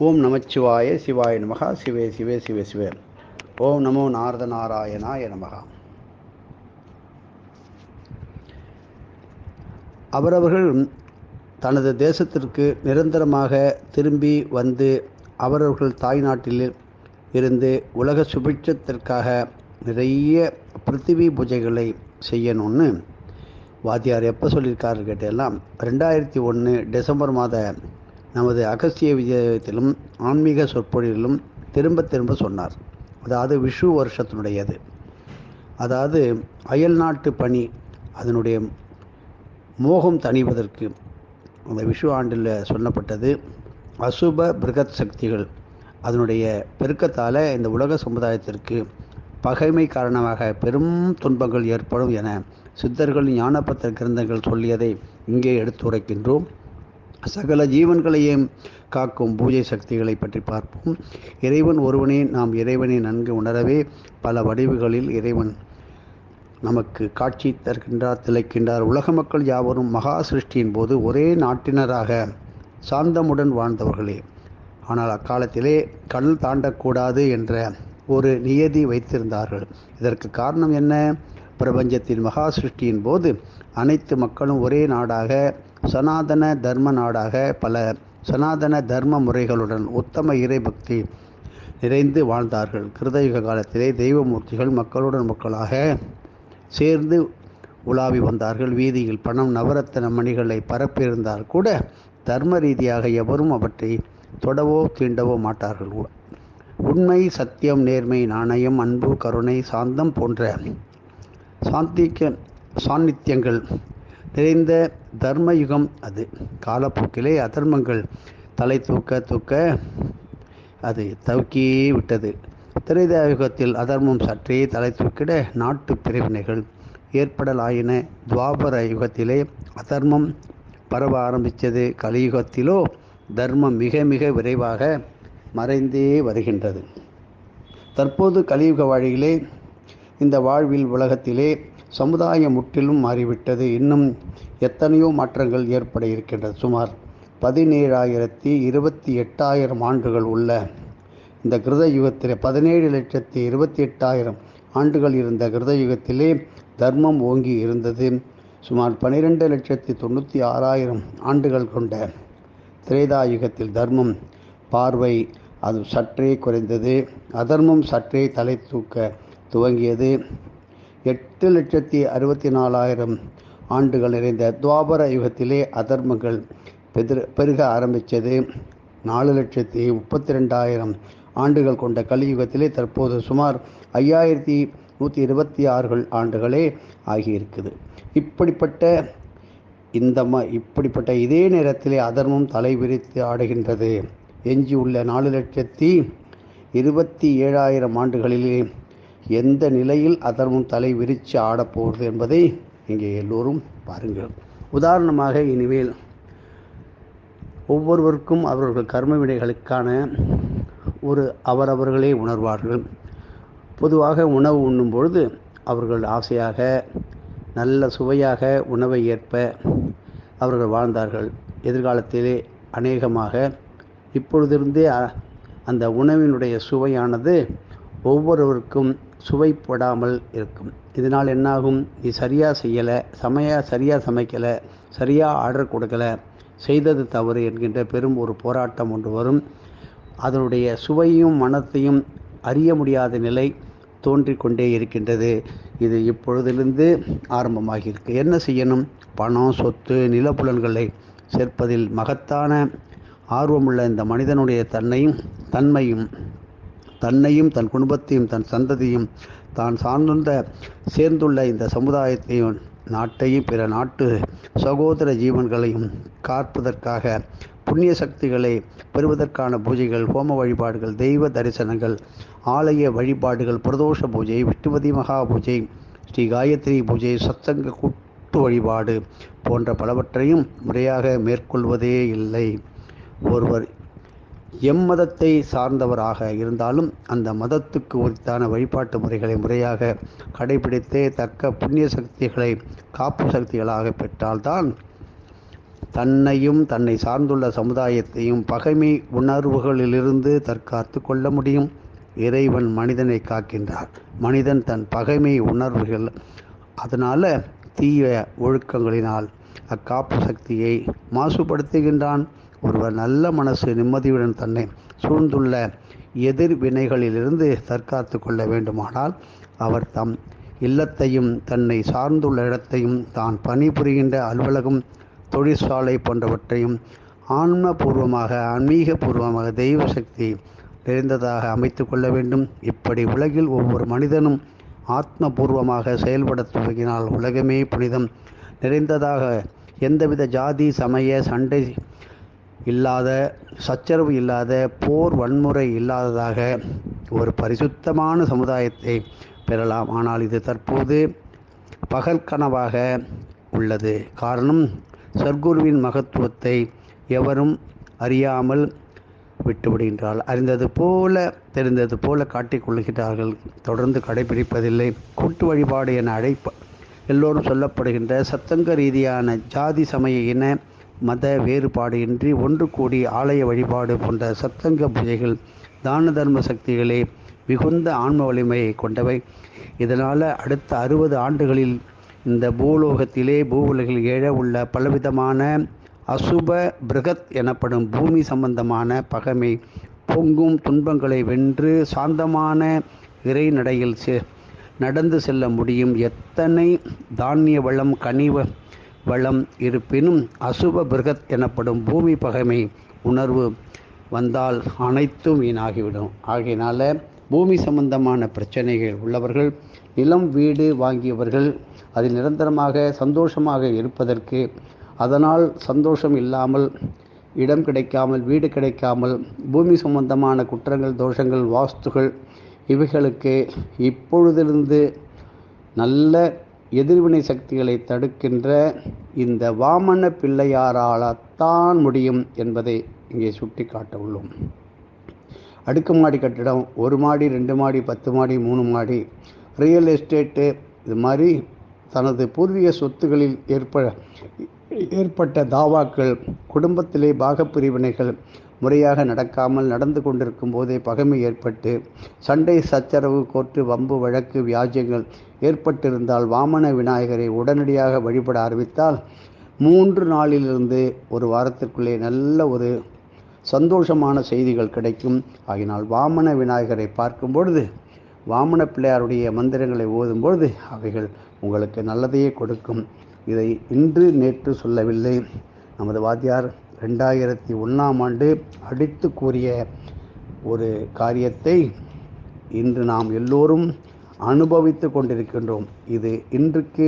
ஓம் நமச்சிவாய சிவாய நமகா. சிவே சிவே சிவே சிவே. ஓம் நமோ நாரத நாராயணாய நமகா. அவரவர்கள் தனது தேசத்திற்கு நிரந்தரமாக திரும்பி வந்து அவரவர்கள் தாய்நாட்டில் இருந்து உலக சுபிட்சத்திற்காக நிறைய பிருத்திவி பூஜைகளை செய்யணும்னு வாத்தியார் எப்போ சொல்லியிருக்காரு கேட்டெல்லாம் ரெண்டாயிரத்தி ஒன்று டிசம்பர் மாத நமது அகஸ்திய விஜயத்திலும் ஆன்மீக சொற்பொழிலும் திரும்ப திரும்ப சொன்னார். அதாவது விஷு வருஷத்தினுடையது. அதாவது அயல் நாட்டு பணி அதனுடைய மோகம் தணிவதற்கு அந்த விஷு ஆண்டில் சொல்லப்பட்டது அசுப பிருகத் சக்திகள். அதனுடைய பெருக்கத்தால் இந்த உலக சமுதாயத்திற்கு பகைமை காரணமாக பெரும் துன்பங்கள் ஏற்படும் என சித்தர்கள் ஞானப்பத்திர கிரந்தங்கள் சொல்லியதை இங்கே எடுத்துரைக்கின்றோம். சகல ஜீவன்களையும் காக்கும் பூஜை சக்திகளை பற்றி பார்ப்போம். இறைவன் ஒருவனே நாம் இறைவனை நன்கு உணரவே பல வடிவுகளில் இறைவன் நமக்கு காட்சி தருகின்றார் திளைக்கின்றார். உலக மக்கள் யாவரும் மகா சிருஷ்டியின் போது ஒரே நாட்டினராக சாந்தமுடன் வாழ்ந்தவர்களே. ஆனால் அக்காலத்திலே கடல் தாண்டக்கூடாது என்ற ஒரு நியதி வைத்திருந்தார்கள். இதற்கு காரணம் என்ன? பிரபஞ்சத்தின் மகா சிருஷ்டியின் போது அனைத்து மக்களும் ஒரே நாடாக சனாதன தர்ம நாடாக பல சனாதன தர்ம முறைகளுடன் உத்தம இறைபக்தி நிறைந்து வாழ்ந்தார்கள். கிருதயுக காலத்திலே தெய்வமூர்த்திகள் மக்களுடன் மக்களாக சேர்ந்து உலாவி வந்தார்கள். வீதியில் பணம் நவரத்தன மணிகளை பரப்பியிருந்தால் கூட தர்ம ரீதியாக எவரும் அவற்றை தொடவோ தீண்டவோ மாட்டார்கள். உண்மை சத்தியம் நேர்மை நாணயம் அன்பு கருணை சாந்தம் போன்ற சாந்திக்க சாநித்தியங்கள் நிறைந்த தர்மயுகம் அது. காலப்போக்கிலே அதர்மங்கள். தலை தூக்க தூக்க அது தவுக்கியே விட்டது. திரைதாயுகத்தில் அதர்மம் சற்றே தலை தூக்கிட நாட்டு பிரிவினைகள் ஏற்படலாயின. துவாபர யுகத்திலே அதர்மம் பரவ ஆரம்பித்தது. கலியுகத்திலோ தர்மம் மிக மிக விரைவாக மறைந்தே வருகின்றது. தற்போது கலியுக வழியிலே இந்த வாழ்வில் உலகத்திலே சமுதாயம் முற்றிலும் மாறிவிட்டது. இன்னும் எத்தனையோ மாற்றங்கள் ஏற்பட இருக்கின்றது சுமார் பதினேழாயிரத்தி இருபத்தி எட்டாயிரம் ஆண்டுகள் உள்ள இந்த கிருத யுகத்திலே பதினேழு லட்சத்தி இருபத்தி எட்டாயிரம் ஆண்டுகள் இருந்த கிருத யுகத்திலே தர்மம் ஓங்கி இருந்தது. சுமார் பனிரெண்டு லட்சத்தி தொண்ணூற்றி ஆறாயிரம் ஆண்டுகள் கொண்ட திரேதா யுகத்தில் தர்மம் பார்வை அது சற்றே குறைந்தது. அதர்மம் சற்றே தலை தூக்க துவங்கியது. எட்டு லட்சத்தி அறுபத்தி நாலாயிரம் ஆண்டுகள் நிறைந்த துவாபர யுகத்திலே அதர்மங்கள் பெதிர் பெருக ஆரம்பித்தது. நாலு லட்சத்தி முப்பத்தி ரெண்டாயிரம் ஆண்டுகள் கொண்ட கலியுகத்திலே தற்போது சுமார் ஐயாயிரத்தி நூற்றி இருபத்தி ஆறுகள் ஆண்டுகளே ஆகியிருக்குது. இப்படிப்பட்ட இந்த ம இப்படிப்பட்ட இதே நேரத்திலே அதர்மம் தலை விரித்து ஆடுகின்றது. எஞ்சியுள்ள நாலு லட்சத்தி இருபத்தி ஏழாயிரம் ஆண்டுகளிலே எந்த நிலையில் அதர்மம் தலை விரித்து ஆடப்போகிறது என்பதை இங்கே எல்லோரும் பாருங்கள். உதாரணமாக இனிமேல் ஒவ்வொருவருக்கும் அவர்கள் கர்ம வினைகளுக்கான ஒரு அவரவர்களே உணர்வார்கள். பொதுவாக உணவு உண்ணும் பொழுது அவர்கள் ஆசையாக நல்ல சுவையாக உணவை ஏற்ப அவர்கள் வாழ்ந்தார்கள். எதிர்காலத்திலே அநேகமாக இப்பொழுதிருந்தே அந்த உணவினுடைய சுவையானது ஒவ்வொருவருக்கும் சுவைப்படாமல் இருக்கும். இதனால் என்னாகும்? நீ சரியாக செய்யலை சமையாக சரியாக சமைக்கலை சரியாக ஆர்டர் கொடுக்கலை செய்தது தவறு என்கின்ற பெரும் ஒரு போராட்டம் ஒன்று வரும். அதனுடைய சுவையும் மனத்தையும் அறிய முடியாத நிலை தோன்றிக்கொண்டே இருக்கின்றது. இது இப்பொழுதிலிருந்து ஆரம்பமாகி இருக்கு என்ன செய்யணும்? பணம் சொத்து நிலப்புலன்களை சேர்ப்பதில் மகத்தான ஆர்வமுள்ள இந்த மனிதனுடைய தன்னையும் தன்மையும் தன்னையும் தன் குடும்பத்தையும் தன் சந்ததியும் தான் சார்ந்துள்ள சேர்ந்துள்ள இந்த சமுதாயத்தையும் நாட்டையும் பிற நாட்டு சகோதர ஜீவன்களையும் காப்பதற்காக புண்ணிய சக்திகளை பெறுவதற்கான பூஜைகள் ஹோம வழிபாடுகள் தெய்வ தரிசனங்கள் ஆலய வழிபாடுகள் பிரதோஷ பூஜை விஷ்ணுவதி மகா பூஜை ஸ்ரீ காயத்ரி பூஜை சத்தங்க கூட்டு வழிபாடு போன்ற பலவற்றையும் முறையாக மேற்கொள்வதே இல்லை. ஒருவர் எம்மதத்தை சார்ந்தவராக இருந்தாலும் அந்த மதத்துக்கு உரித்தான வழிபாட்டு முறைகளை முறையாக கடைபிடித்தே தக்க புண்ணிய சக்திகளை காப்பு சக்திகளாக பெற்றால்தான் தன்னையும் தன்னை சார்ந்துள்ள சமுதாயத்தையும் பகைமை உணர்வுகளிலிருந்து தற்காத்து கொள்ள முடியும். இறைவன் மனிதனை காக்கின்றார். மனிதன் தன் பகைமை உணர்வுகள் அதனால் தீய ஒழுக்கங்களினால் அக்காப்பு சக்தியை மாசுபடுத்துகின்றான். ஒருவர் நல்ல மனசு நிம்மதியுடன் தன்னை சூழ்ந்துள்ள எதிர்வினைகளிலிருந்து தற்காத்து கொள்ள வேண்டுமானால் அவர் தம் இல்லத்தையும் தன்னை சார்ந்துள்ள இடத்தையும் தான் பணிபுரிகின்ற அலுவலகம் தொழிற்சாலை போன்றவற்றையும் ஆன்மபூர்வமாக ஆன்மீகபூர்வமாக தெய்வ சக்தி நிறைந்ததாக அமைத்து கொள்ள வேண்டும். இப்படி உலகில் ஒவ்வொரு மனிதனும் ஆத்மபூர்வமாக செயல்பட துவங்கினால் உலகமே புனிதம் நிறைந்ததாக எந்தவித ஜாதி சமய சண்டை இல்லாத சச்சரவு இல்லாத போர் வன்முறை இல்லாததாக ஒரு பரிசுத்தமான சமுதாயத்தை பெறலாம். ஆனால் இது தற்போது பகல் கனவாக உள்ளது. காரணம் சர்க்குருவின் மகத்துவத்தை எவரும் அறியாமல் விட்டுவிடுகின்றார்கள் அறிந்தது போல தெரிந்தது போல காட்டிக்கொள்கிறார்கள் தொடர்ந்து கடைபிடிப்பதில்லை. கூட்டு வழிபாடு என அழைப்ப எல்லோரும் சொல்லப்படுகின்ற சத்தங்க ரீதியான ஜாதி சமய இன மத வேறுபாடு இன்றி ஒன்று கூடி ஆலய வழிபாடு போன்ற சத்தங்க பூஜைகள் தான தர்ம சக்திகளே மிகுந்த ஆன்ம வலிமையை கொண்டவை. இதனால் அடுத்த அறுபது ஆண்டுகளில் இந்த பூலோகத்திலே பூவுலகில் எழ உள்ள பலவிதமான அசுப பிருகத் எனப்படும் பூமி சம்பந்தமான பகைமை பொங்கும் துன்பங்களை வென்று சாந்தமான இறைநடையில் செ நடந்து செல்ல முடியும் எத்தனை தானிய வளம் கனிவ வளம் இருப்பினும் அசுப பிருகத் எனப்படும் பூமி பகைமை உணர்வு வந்தால் அனைத்தும் வீணாகிவிடும். ஆகையினால் பூமி சம்பந்தமான பிரச்சனைகள் உள்ளவர்கள் நிலம் வீடு வாங்கியவர்கள் அதில் நிரந்தரமாக சந்தோஷமாக இருப்பதற்கு அதனால் சந்தோஷம் இல்லாமல் இடம் கிடைக்காமல் வீடு கிடைக்காமல் பூமி சம்பந்தமான குற்றங்கள் தோஷங்கள் வாஸ்துகள் இவைகளுக்கு இப்பொழுதிலிருந்து நல்ல எதிர்வினை சக்திகளை தடுக்கின்ற இந்த வாமன பிள்ளையாரால்தான் முடியும் என்பதை இங்கே சுட்டி காட்ட உள்ளோம் அடுக்குமாடி கட்டிடம் ஒரு மாடி ரெண்டு மாடி பத்து மாடி மூணு மாடி ரியல் எஸ்டேட்டு இது மாதிரி தனது பூர்வீக சொத்துகளில் ஏற்ப ஏற்பட்ட தாவாக்கள் குடும்பத்திலே பாகப்பிரிவினைகள் முறையாக நடக்காமல் நடந்து கொண்டிருக்கும் போதே பகைமை ஏற்பட்டு சண்டை சச்சரவு கோர்ட்டு வம்பு வழக்கு வியாஜ்யங்கள் ஏற்பட்டிருந்தால் வாமன விநாயகரை உடனடியாக வழிபட ஆரம்பித்தால் மூன்று நாளிலிருந்து ஒரு வாரத்திற்குள்ளே நல்ல ஒரு சந்தோஷமான செய்திகள் கிடைக்கும். ஆகினால் வாமன விநாயகரை பார்க்கும் பொழுது வாமன பிள்ளையாருடைய மந்திரங்களை ஓதும் பொழுது அவைகள் உங்களுக்கு நல்லதையே கொடுக்கும். இதை இன்று நேற்று சொல்லவில்லை. நமது வாத்தியார் ரெண்டாயிரத்தி ஒன்றாம் ஆண்டு அடித்து கூறிய ஒரு காரியத்தை இன்று நாம் எல்லோரும் அனுபவித்து கொண்டிருக்கின்றோம். இது இன்றுக்கு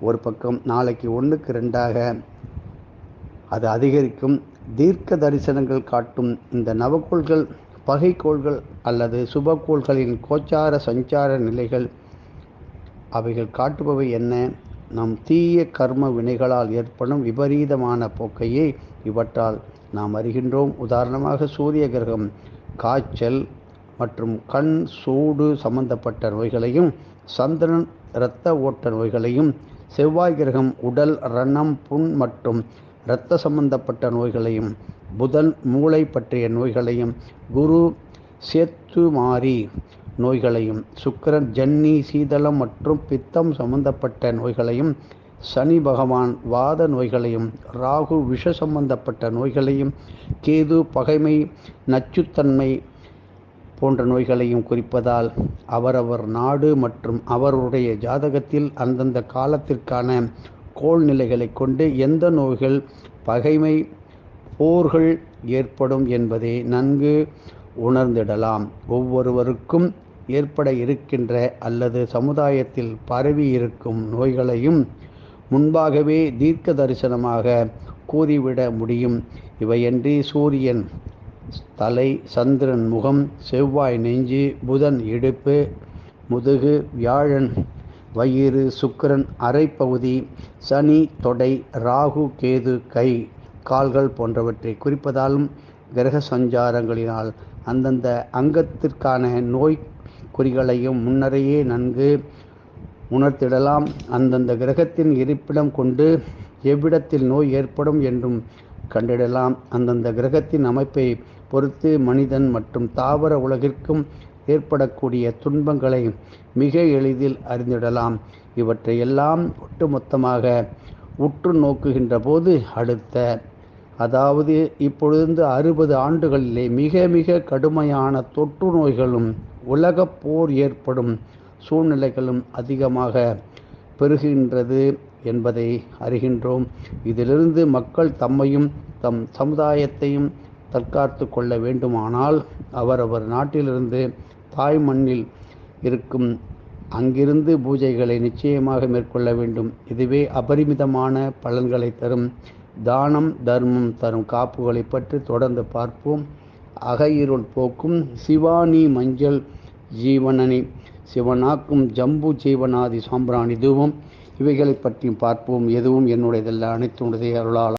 ஒரு பக்கம் நாளைக்கு ஒன்றுக்கு ரெண்டாக அது அதிகரிக்கும். தீர்க்க தரிசனங்கள் காட்டும் இந்த நவக்கோள்கள் பகைக்கோள்கள் அல்லது சுபக்கோள்களின் கோச்சார சஞ்சார நிலைகள் அவைகள் காட்டுபவை என்ன? நம் தீய கர்ம வினைகளால் ஏற்படும் விபரீதமான போக்கையே இவற்றால் நாம் அறிகின்றோம். உதாரணமாக சூரிய கிரகம் காய்ச்சல் மற்றும் கண் சூடு சம்பந்தப்பட்ட நோய்களையும் சந்திரன் இரத்த ஓட்ட நோய்களையும் செவ்வாய் கிரகம் உடல் ரணம் புண் மற்றும் இரத்த சம்பந்தப்பட்ட நோய்களையும் புதன் மூளை பற்றிய நோய்களையும் குரு சேத்துமாரி நோய்களையும் சுக்கிரன் ஜன்னி சீதளம் மற்றும் பித்தம் சம்பந்தப்பட்ட நோய்களையும் சனி பகவான் வாத நோய்களையும் ராகு விஷ சம்பந்தப்பட்ட நோய்களையும் கேது பகைமை நச்சுத்தன்மை போன்ற நோய்களையும் குறிப்பதால் அவரவர் நாடு மற்றும் அவருடைய ஜாதகத்தில் அந்தந்த காலத்திற்கான கோள் நிலைகளை கொண்டு எந்த நோய்கள் பகைமை போர்கள் ஏற்படும் என்பதை நன்கு உணர்ந்திடலாம். ஒவ்வொருவருக்கும் ஏற்பட இருக்கின்ற அல்லது சமுதாயத்தில் பரவி இருக்கும் நோய்களையும் முன்பாகவே தீர்க்க தரிசனமாக கூறிவிட முடியும். இவையன்றி சூரியன் தலை சந்திரன் முகம் செவ்வாய் நெஞ்சு புதன் இடுப்பு முதுகு வியாழன் வயிறு சுக்கிரன் அரைப்பகுதி சனி தொடை ராகு கேது கை கால்கள் போன்றவற்றை குறிப்பதாலும் கிரக சஞ்சாரங்களினால் அந்தந்த அங்கத்திற்கான நோய் குறிகளையும் முன்னரையே நன்கு உணர்த்திடலாம். அந்தந்த கிரகத்தின் இருப்பிடம் கொண்டு எவ்விடத்தில் நோய் ஏற்படும் என்றும் கண்டிடலாம். அந்தந்த கிரகத்தின் அமைப்பை பொறுத்து மனிதன் மற்றும் தாவர உலகிற்கும் ஏற்படக்கூடிய துன்பங்களை மிக எளிதில் அறிந்திடலாம். இவற்றை எல்லாம் ஒட்டுமொத்தமாக உற்று நோக்குகின்ற போது அடுத்த அதாவது இப்பொழுது அறுபது ஆண்டுகளிலே மிக மிக கடுமையான தொற்று நோய்களும் உலகப் போர் ஏற்படும் சூழ்நிலைகளும் அதிகமாக பெருகின்றது என்பதை அறிகின்றோம். இதிலிருந்து மக்கள் தம்மையும் தம் சமுதாயத்தையும் தற்காத்து கொள்ள வேண்டுமானால் அவரவர் நாட்டிலிருந்து தாய் மண்ணில் இருக்கும் அங்கிருந்து பூஜைகளை நிச்சயமாக மேற்கொள்ள வேண்டும். இதுவே அபரிமிதமான பலன்களை தரும். தானம் தர்மம் தரும் காப்புகளை பற்றி தொடர்ந்து பார்ப்போம். அகையிருள் போக்கும் சிவானி மஞ்சள் ஜீவனனி சிவனாக்கும் ஜம்பு ஜீவனாதி சாம்பிராணி இதுவும் இவைகளை பற்றி பார்ப்போம். எதுவும் என்னுடையதல்ல. அனைத்துடைய அருளால்.